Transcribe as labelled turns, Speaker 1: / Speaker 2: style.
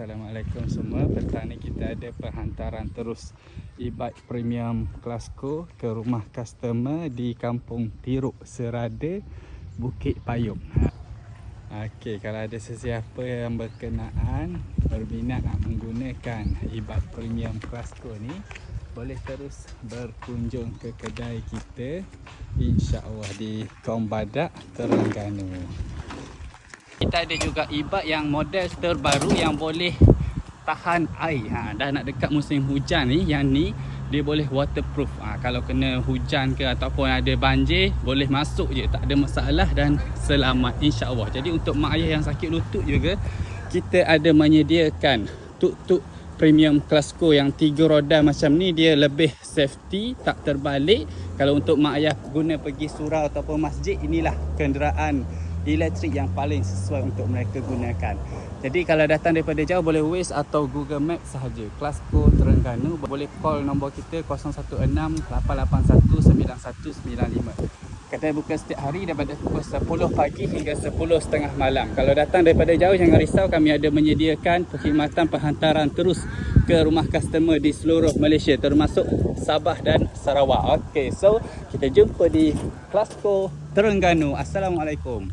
Speaker 1: Assalamualaikum semua. Petang ni kita ada perhantaran terus e-bike premium Klasco ke rumah customer di Kampung Tiruk Serada, Bukit Payung. Okey, kalau ada sesiapa yang berkenaan berminat nak menggunakan e-bike premium Klasco ni, boleh terus berkunjung ke kedai kita insya-Allah di Kaum Badak, Terengganu. Kita ada juga e-bike yang model terbaru yang boleh tahan air. Ha, dah nak dekat musim hujan ni, yang ni dia boleh waterproof. Ha, kalau kena hujan ke ataupun ada banjir, boleh masuk je. Tak ada masalah dan selamat insya-Allah. Jadi untuk mak ayah yang sakit lutut juga, kita ada menyediakan tuk-tuk premium Klasco yang tiga roda macam ni dia lebih safety, tak terbalik. Kalau untuk mak ayah guna pergi surau ataupun masjid, inilah kenderaan elektrik yang paling sesuai untuk mereka gunakan. Jadi kalau datang daripada jauh boleh Waze atau Google Map sahaja. Klasco Terengganu boleh call nombor kita 016 881 9195. Kedai buka setiap hari daripada pukul 10 pagi hingga 10.30 malam. Kalau datang daripada jauh jangan risau kami ada menyediakan perkhidmatan penghantaran terus ke rumah customer di seluruh Malaysia termasuk Sabah dan Sarawak. Okay, so kita jumpa di Klasco Terengganu. Assalamualaikum.